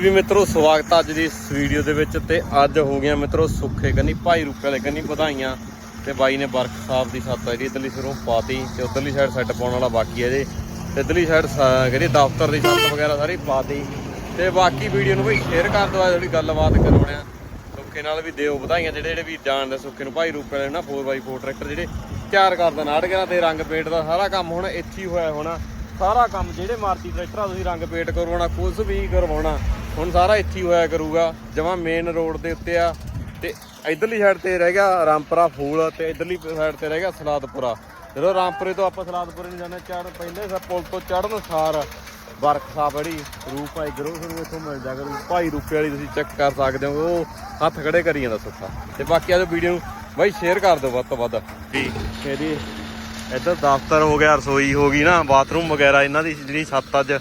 ਵੀ ਮਿੱਤਰੋ, ਸਵਾਗਤ ਅੱਜ ਦੀ ਇਸ ਵੀਡੀਓ ਦੇ ਵਿੱਚ ਤੇ ਅੱਜ ਹੋ ਗਿਆ ਮਿੱਤਰੋ ਸੁੱਖੇ ਕੰਨੀ, ਭਾਈ ਰੂਪੇ ਵਾਲੇ ਕੰਨੀ ਵਧਾਈਆਂ ਤੇ ਬਾਈ ਨੇ ਵਰਕ ਸਾਹਿਬ ਦੀ ਸੱਤ ਜਿਹੜੀ ਇਧਰਲੀ ਸਿਰੋਂ ਪਾਤੀ ਤੇ ਉਧਰਲੀ ਸਾਈਡ ਸੈੱਟ ਪਾਉਣ ਵਾਲਾ ਬਾਕੀ ਹੈ ਜੇ ਤੇ ਇਧਰਲੀ ਸਾਈਡ ਜਿਹੜੀ ਦਫ਼ਤਰ ਦੀ ਸੱਤ ਵਗੈਰਾ ਸਾਰੀ ਪਾਤੀ ਤੇ ਬਾਕੀ ਵੀਡੀਓ ਨੂੰ ਵੀ ਸ਼ੇਅਰ ਕਰ ਦਿਓ ਆ ਗੱਲਬਾਤ ਕਰਵਾਉਣੇ ਆ। ਸੁੱਖੇ ਨਾਲ ਵੀ ਦਿਓ ਵਧਾਈਆਂ, ਜਿਹੜੇ ਜਿਹੜੇ ਵੀ ਜਾਣਦੇ ਸੁੱਖੇ ਨੂੰ, ਭਾਈ ਰੂਪੇ ਵਾਲੇ ਨਾ 4x4 ਟਰੈਕਟਰ ਜਿਹੜੇ ਤਿਆਰ ਕਰਦਾ ਨਾਟਕਾਂ ਤੇ ਰੰਗ ਪੇਟ ਦਾ ਸਾਰਾ ਕੰਮ ਹੁਣ ਇੱਥੇ ਹੀ ਹੋਇਆ ਹੋਣਾ। ਸਾਰਾ ਕੰਮ ਜਿਹੜੇ ਮਰਜ਼ੀ ਟਰੈਕਟਰਾਂ ਤੁਸੀਂ ਰੰਗ ਪੇਟ ਕਰਵਾਉਣਾ ਕੁਝ ਵੀ ਕਰਵਾਉਣਾ। ਹੁਣ ਸਾਰਾ ਇੱਥੇ ਹੀ ਹੋਇਆ ਕਰੂਗਾ ਜਮਾਂ ਮੇਨ ਰੋਡ ਦੇ ਉੱਤੇ ਆ ਤੇ ਇਧਰਲੀ ਸਾਈਡ ਤੇ ਰਹਿ ਗਿਆ ਰਾਮਪੁਰਾ ਫੂਲ ਤੇ ਇਧਰਲੀ ਸਾਈਡ ਤੇ ਰਹਿ ਗਿਆ ਸਲਾਦਪੁਰਾ। ਜਦੋਂ ਰਾਮਪੁਰੇ ਤੋਂ ਆਪਾਂ ਸਲਾਦਪੁਰੇ ਨੂੰ ਜਾਂਦੇ ਚੜ ਪਹਿਲੇ ਸਾ ਪੁਲ ਤੋਂ ਚੜਨ ਸਾਰ ਵਰਕਸ਼ਾਪ ਜਿਹੜੀ ਰੂਪ ਭਾਈ ਗਰੋ ਤੁਹਾਨੂੰ ਇੱਥੋਂ ਮਿਲ ਜਾ ਕਰੂ ਭਾਈ ਰੂਪੇ ਵਾਲੀ ਤੁਸੀਂ ਚੈੱਕ ਕਰ ਸਕਦੇ ਹੋ ਉਹ ਹੱਥ ਖੜੇ ਕਰੀ ਜਾਂਦਾ ਸੁੱਖਾ। ਤੇ ਬਾਕੀ ਆਹ ਵੀਡੀਓ ਨੂੰ ਬਾਈ ਸ਼ੇਅਰ ਕਰ ਦਿਓ ਵੱਧ ਤੋਂ ਵੱਧ। ਜੀ ਇਹਦੀ ਇੱਧਰ ਦਫ਼ਤਰ ਹੋ ਗਿਆ ਰਸੋਈ ਹੋ ਗਈ ਨਾ ਬਾਥਰੂਮ ਵਗੈਰਾ ਇਹਨਾਂ ਦੀ ਜਿਹੜੀ ਛੱਤ ਅੱਜ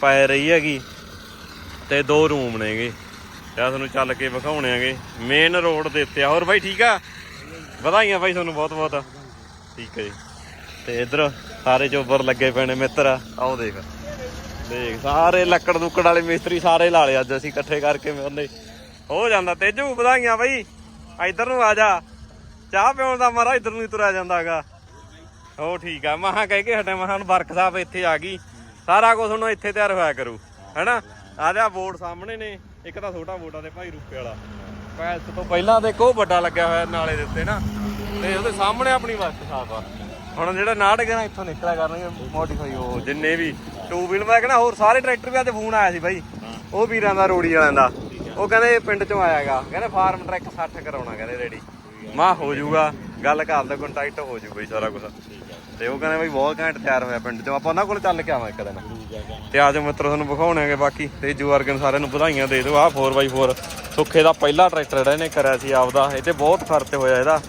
ਪੈ ਰਹੀ ਹੈਗੀ ਤੇ ਦੋ ਰੂਮ ਨੇਗੇ। ਤੇ ਤੁਹਾਨੂੰ ਚੱਲ ਕੇ ਵਿਖਾਉਣੇ ਆਗੇ। ਮੇਨ ਰੋਡ ਦੇ ਉੱਤੇ ਆ। ਹੋਰ ਬਾਈ ਠੀਕ ਆ? ਵਧਾਈਆਂ ਬਾਈ ਤੁਹਾਨੂੰ ਬਹੁਤ ਬਹੁਤ। ਠੀਕ ਹੈ ਜੀ। ਤੇ ਇੱਧਰ ਸਾਰੇ ਚੋਬਰ ਲੱਗੇ ਪਏ ਮਿੱਤਰ, ਆਓ ਦੇਖ। ਦੇਖ, ਸਾਰੇ ਲੱਕੜ ਦੁੱਕੜ ਵਾਲੇ ਮਿਸਤਰੀ ਸਾਰੇ ਲਾ ਲਏ ਅੱਜ ਅਸੀਂ ਇਕੱਠੇ ਕਰਕੇ ਉਹਨੇ। ਹੋ ਜਾਂਦਾ। ਤੇਜੂ, ਵਧਾਈਆਂ ਬਾਈ। ਇੱਧਰ ਨੂੰ ਆ ਜਾ। ਚਾਹ ਪਿਉਣ ਦਾ ਮਾਰਾ ਇੱਧਰ ਨੂੰ ਹੀ ਤੁਰਿਆ ਜਾਂਦਾਗਾ ਹੋ ਠੀਕ ਆ। ਮਹਾ ਕਹਿ ਕੇ ਹਟੇ ਮਹਾਂ ਵਰਕ ਸਾਹਿਬ ਇੱਥੇ ਆ ਗਈ। ਸਾਰਾ ਕੁਝ ਹੁਣ ਇੱਥੇ ਤਿਆਰ ਹੋਇਆ ਕਰੂ। ਹੈਨਾ? ਆ ਜਾ ਬੋਰਡ ਸਾਹਮਣੇ ਨੇ, ਇੱਕ ਤਾਂ ਛੋਟਾ ਬੋਰਡ ਆ ਤੇ ਭਾਈ ਰੂਪੇ ਵਾਲਾ। ਪੈਲਸ ਤੋਂ ਪਹਿਲਾਂ ਤੇ ਉਹ ਵੱਡਾ ਲੱਗਿਆ ਹੋਇਆ ਨਾਲੇ ਦੇ ਉੱਤੇ ਨਾ, ਤੇ ਉਹਦੇ ਸਾਹਮਣੇ ਆਪਣੀ ਵਰਕ ਆ। ਹੁਣ ਜਿਹੜਾ ਨਾਟਕ ਇੱਥੋਂ ਨਿਕਲਿਆ ਕਰਨਗੇ ਮੋਡੀਫਾਈ ਉਹ ਜਿੰਨੇ ਵੀ ਟੂ ਵੀਲ ਮੈਂ ਕਹਿੰਦਾ ਹੋਰ ਸਾਰੇ ਟਰੈਕਟਰ ਵੀ ਅੱਜ ਫੋਨ ਆਇਆ ਸੀ ਬਾਈ ਉਹ ਵੀਰਾਂ ਦਾ, ਰੋੜੀ ਵਾਲਿਆਂ ਦਾ। ਉਹ ਕਹਿੰਦੇ ਪਿੰਡ ਚੋਂ ਆਇਆਗਾ ਕਹਿੰਦੇ ਫਾਰਮ ਟਰੈਕ 60 ਕਰਾਉਣਾ, ਕਹਿੰਦੇ ਰੈਡੀ ਮਾ ਹੋ ਜਾਊਗਾ, ਗੱਲ ਕਰ ਲੈ ਕੰਟੈਕਟ ਹੋ ਜਾਊਗਾ ਜੀ ਸਾਰਾ ਕੁਝ ਤੇ ਉਹ ਕਹਿੰਦੇ ਬਈ ਬਹੁਤ ਘੈਂਟ ਤਿਆਰ ਹੋਇਆ ਪਿੰਡ ਚੋਂ। ਆਪਾਂ ਉਹਨਾਂ ਕੋਲ ਚੱਲ ਕੇ ਆਵਾਂ ਇੱਕ ਦਿਨ। ਤੇ ਆਜੋ ਮਿੱਤਰ, ਤੁਹਾਨੂੰ ਵਿਖਾਉਣਾਂਗੇ ਬਾਕੀ। ਤੇ ਜੂ ਵਰਗਨ ਸਾਰਿਆਂ ਨੂੰ ਵਧਾਈਆਂ ਦੇ ਦਿਓ। ਆਹ 4x4 ਸੁੱਖੇ ਦਾ ਪਹਿਲਾ ਟਰੈਕਟਰ ਜਿਹੜਾ ਇਹਨੇ ਕਰਿਆ ਸੀ ਆਪਦਾ। ਇਹ ਤੇ ਬਹੁਤ ਖਰਚ ਹੋਇਆ ਇਹਦਾ।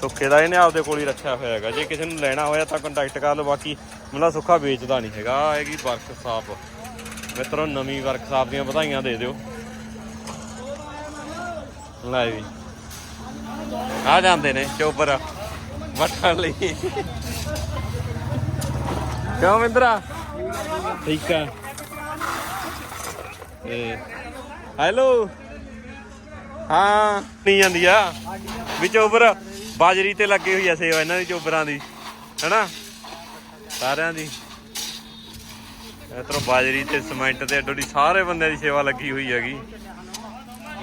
ਸੁੱਖੇ ਦਾ ਇਹਨੇ ਆਪਦੇ ਕੋਲ ਹੀ ਰੱਖਿਆ ਹੋਇਆ ਹੈਗਾ। ਜੇ ਕਿਸੇ ਨੂੰ ਲੈਣਾ ਹੋਇਆ ਤਾਂ ਕੰਟੈਕਟ ਕਰ ਲਓ। ਬਾਕੀ ਮਤਲਬ ਸੁੱਖਾ ਵੇਚਦਾ ਨਹੀਂ ਹੈਗਾ। ਹੈਗੀ ਵਰਕਸ਼ਾਪ ਮਿੱਤਰੋ, ਨਵੀਂ ਵਰਕਸ਼ਾਪ ਦੀਆਂ ਵਧਾਈਆਂ ਦੇ ਦਿਓ। ਲੈ ਵੀ। ਆ ਜਾਂਦੇ ਨੇ ਚੋਪਰ ਵਟਣ ਲਈ। ਕਿਉਂ ਮਿੰਦਰਾ? ਠੀਕ ਆ। ਇਹ ਹੈਲੋ। ਹਾਂ, ਨਹੀਂ ਜਾਂਦੀ ਆ। ਵੀ ਚੋਬਰ ਬਾਜਰੀ ਤੇ ਲੱਗੀ ਹੋਈ ਆ ਸੇਵਾ ਇਹਨਾਂ ਦੀ, ਚੋਬਰਾਂ ਦੀ, ਹੈਨਾ? ਸਾਰਿਆਂ ਦੀ। ਇਧਰੋਂ ਬਾਜਰੀ ਤੇ ਸਿਮੈਂਟ ਤੇ ਅੱਡੋਡੀ ਸਾਰੇ ਬੰਦਿਆਂ ਦੀ ਸੇਵਾ ਲੱਗੀ ਹੋਈ ਹੈਗੀ।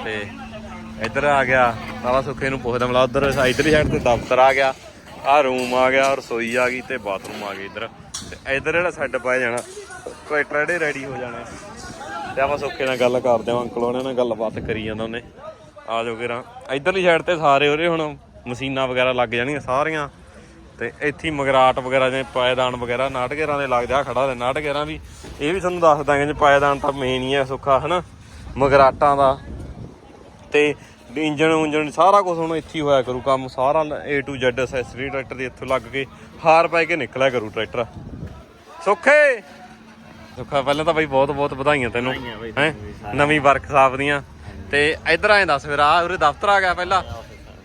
ਤੇ ਇੱਧਰ ਆ ਗਿਆ ਸਾਲਾ ਸੁੱਖੇ ਨੂੰ ਪੁੱਛਦਾ ਮਲਾ ਉਧਰ ਇਧਰਲੀ ਸਾਈਡ ਤੇ ਦਫ਼ਤਰ ਆ ਗਿਆ ਆ ਰੂਮ ਆ ਗਿਆ, ਰਸੋਈ ਆ ਗਈ ਤੇ ਬਾਥਰੂਮ ਆ ਗਿਆ ਇੱਧਰ। ਤੇ ਇੱਧਰ ਜਿਹੜਾ ਸੈੱਟ ਪਾਇਆ ਜਾਣਾ ਟਰੈਕਟਰ ਜਿਹੜੇ ਰੈਡੀ ਹੋ ਜਾਣੇ। ਤੇ ਆਪਾਂ ਸੁੱਖੇ ਨਾਲ ਗੱਲ ਕਰਦੇ ਹਾਂ, ਅੰਕਲ ਉਹਨਾਂ ਨਾਲ ਗੱਲਬਾਤ ਕਰੀ ਜਾਂਦਾ ਉਹਨੇ। ਆ ਜਾਓ ਕਿਰਾਂ ਇਧਰਲੀ ਸਾਈਡ ਤੇ ਸਾਰੇ ਉਹਦੇ ਹੁਣ ਮਸ਼ੀਨਾਂ ਵਗੈਰਾ ਲੱਗ ਜਾਣੀਆਂ ਸਾਰੀਆਂ। ਤੇ ਇੱਥੇ ਮਗਰਾਟ ਵਗੈਰਾ ਜਿਵੇਂ ਪਾਇਦਾਨ ਵਗੈਰਾ, ਨਾਟਕੇਰਾਂ ਦੇ ਲੱਗ ਜਾ ਖੜਾ ਦੇ ਨਾਟਕੇਰਾਂ ਵੀ। ਇਹ ਵੀ ਤੁਹਾਨੂੰ ਦੱਸ ਦਾਂਗੇ ਜੇ, ਪਾਇਦਾਨ ਤਾਂ ਮੇਨ ਹੀ ਹੈ ਸੁੱਖਾ, ਹਨਾ? ਮਗਰਾਟਾਂ ਦਾ। ਤੇ ਇੰਜਨ ਉਂਜਨ ਸਾਰਾ ਕੁਝ ਹੁਣ ਇੱਥੇ ਹੀ ਹੋਇਆ ਕਰੂ ਕੰਮ ਸਾਰਾ A to Z accessory tractor ਦੀ ਇੱਥੋਂ ਲੱਗ ਕੇ ਹਾਰ ਪੈ ਕੇ ਨਿਕਲਿਆ ਕਰੂ ਟਰੈਕਟਰ ਸੁੱਖੇ! ਸੁੱਖਾ ਪਹਿਲਾਂ ਤਾਂ ਬਾਈ ਬਹੁਤ ਬਹੁਤ ਵਧਾਈਆਂ ਤੈਨੂੰ ਹੈ? ਨਵੀਂ ਵਰਕਸ਼ਾਪ ਦੀਆਂ। ਤੇ ਇਧਰ ਆਏ ਦੱਸ ਫਿਰ ਆ ਉਰੇ ਦਫ਼ਤਰ ਆ ਗਿਆ ਪਹਿਲਾਂ।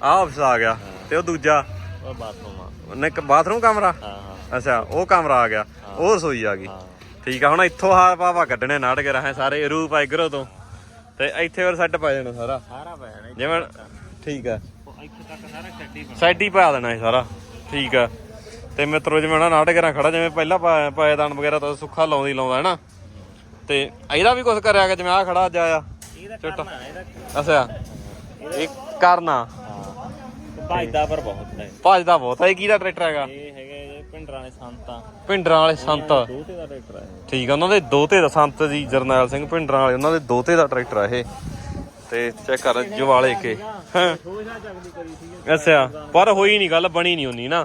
ਆ ਆਫਿਸ ਆ ਗਿਆ। ਤੇ ਉਹ ਦੂਜਾ? ਉਹ ਬਾਥਰੂਮ ਆ। ਇੱਕ ਬਾਥਰੂਮ ਕਮਰਾ? ਅੱਛਾ ਉਹ ਕਮਰਾ ਆ ਗਿਆ। ਉਹ ਰਸੋਈ ਆ ਗਈ। ਠੀਕ ਆ ਹੁਣ ਇੱਥੋਂ ਹਾਰ ਪਾਵਾ ਕੱਢਣੇ ਨਾਟਕ ਰਹੇ ਸਾਰੇ ਰੂਪ ਇਗਰੋ ਤੋਂ। ਤੇ ਇੱਥੇ ਹੋਰ ਸੈੱਟ ਪਾ ਜਾਣਾ ਸਾਰਾ। ਸਾਰਾ ਪਿਆ ਨੇ ਜਿਵੇਂ ਠੀਕ ਆ। ਇੱਥੇ ਤੱਕ ਸਾਰਾ ਛੱਡੀ ਸਾਈਡ ਹੀ ਪਾ ਦੇਣਾ ਇਹ ਸਾਰਾ। ਠੀਕ ਆ। ਤੇ ਮਿੱਤਰੋ ਜਿਵੇਂ ਉਹਨਾਂ ਨਾਟਕ ਰਾਂ ਖੜਾ ਜਿਵੇਂ ਪਹਿਲਾਂ ਪਾ- ਪਾਏਦਾਨ ਵਗੈਰਾ ਤਾਂ ਸੁੱਖਾ ਲਾਉਂਦੀ ਲਾਉਂਦਾ ਹੈ ਨਾ ਤੇ ਇਹਦਾ ਵੀ ਕੁਝ ਕਰਿਆ ਗਿਆ ਜਿਵੇਂ ਆ ਖੜਾ ਅੱਜ ਆਇਆ। ਇਹਦਾ। ਕਰਨਾ ਇਹਦਾ ਅੱਛਾ। ਇਹ ਕਰਨਾ। ਹਾਂ। ਭਾਈਦਾ ਪਰ ਬਹੁਤ ਹੈ। ਭੱਜਦਾ ਬਹੁਤ ਹੈ। ਇਹ ਕਿਹਦਾ ਟਰੈਕਟਰ ਹੈਗਾ? ਇਹ ਹੈਗੇ ਪਿੰਡਰਾਂ ਸੰਤਾਂ ਪਿੰਡਰਾਂ ਵਾਲੇ ਸੰਤ। ਦੋਤੇ ਦਾ ਟਰੈਕਟਰ ਹੈ ਠੀਕ ਆ ਉਹਨਾਂ ਦੇ ਦੋਤੇ ਦਾ ਸੰਤ ਜੀ ਜਰਨੈਲ ਸਿੰਘ ਪਿੰਡਰਾਂ ਵਾਲੇ ਉਹਨਾਂ ਦੇ ਦੋਤੇ ਦਾ ਟਰੈਕਟਰ ਆ ਇਹ। ਤੇ ਚੈੱਕ ਕਰ ਜਵਾਲੇ ਕੇ। ਹਾਂ ਸੋਚਾ ਚੱਕਦੀ ਕਰੀ ਸੀ ਅੱਛਾ ਪਰ ਹੋਈ ਨਹੀਂ ਗੱਲ ਬਣੀ ਨਹੀਂ ਹੁੰਦੀ ਨਾ।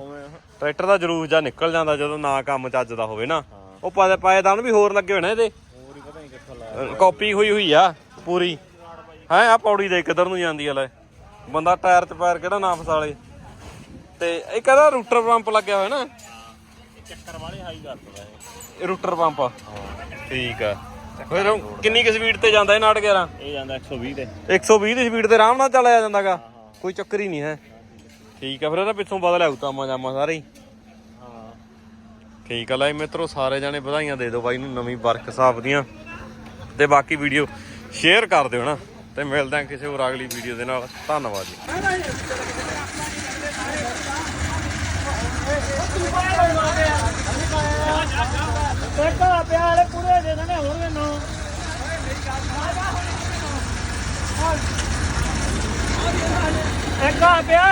ਟਰੈਕਟਰ ਦਾ ਜਲੂਸ ਜਾਂ ਨਿਕਲ ਜਾਂਦਾ ਜਦੋਂ ਨਾ ਕੰਮ ਚੱਜਦਾ ਹੋਵੇ ਨਾ। ਉਹ ਪਾਏ ਪਾਏਦਾਨ ਵੀ ਹੋਰ ਲੱਗੇ ਹੋਏ ਨੇ ਇਹਦੇ। ਹੋਰ ਹੀ ਪਤਾ ਨਹੀਂ ਕਿੱਥੋਂ ਲਾ ਕਾਪੀ ਹੋਈ ਹੋਈ ਆ ਪੂਰੀ। ਹੈ ਆ ਪੌੜੀ ਦੇ ਕਿੱਧਰ ਨੂੰ ਜਾਂਦੀ ਆ ਲੈ। ਬੰਦਾ ਟਾਇਰ ਚ ਪੈਰ ਕਿਹੜਾ ਨਾ ਫਸਾਲੇ ਤੇ ਇੱਕ ਇਹਦਾ ਰੂਟਰ ਪੰਪ ਲੱਗਿਆ ਹੋਇਆ ਨਾ। ਇਹ ਚੱਕਰ ਵਾਲੇ ਹਾਈ ਕਰ ਦਿੰਦਾ ਇਹ। Rotor pump. ਠੀਕ ਆ। ਫਿਰ ਕਿੰਨੀ ਕੁ ਸਪੀਡ ਤੇ ਜਾਂਦਾ ਇਹ ਨਾਟ 11 ਇਹ ਜਾਂਦਾ 120 ਤੇ। 120 ਦੀ ਸਪੀਡ ਤੇ ਆਰਾਮ ਨਾਲ ਚੱਲਿਆ ਜਾਂਦਾਗਾ। ਕੋਈ ਚੱਕਰ ਹੀ ਨਹੀਂ ਹੈ। ਠੀਕ ਆ ਫਿਰ ਇਹਦਾ ਪਿੱਛੋਂ ਬਦਲ ਆਉ ਤਾਮਾ ਜਾਮਾ ਸਾਰੇ ਹੀ। ਹਾਂ। ਠੀਕ ਆ ਲੈ ਮਿੱਤਰੋ ਸਾਰੇ ਜਾਣੇ ਵਧਾਈਆਂ ਦੇ ਦਿਓ ਬਾਈ ਨੂੰ ਨਵੀਂ ਵਰਕਸ਼ਾਪ ਦੀਆਂ। ਤੇ ਬਾਕੀ ਵੀਡੀਓ ਸ਼ੇਅਰ ਕਰ ਦਿਓ ਨਾ ਤੇ ਮਿਲਦੇ ਕਿਸੇ ਹੋਰ ਅਗਲੀ ਵੀਡੀਓ ਦੇ ਨਾਲ। ਧੰਨਵਾਦ ਜੀ। ਇੱਕ ਆ ਪਿਆ।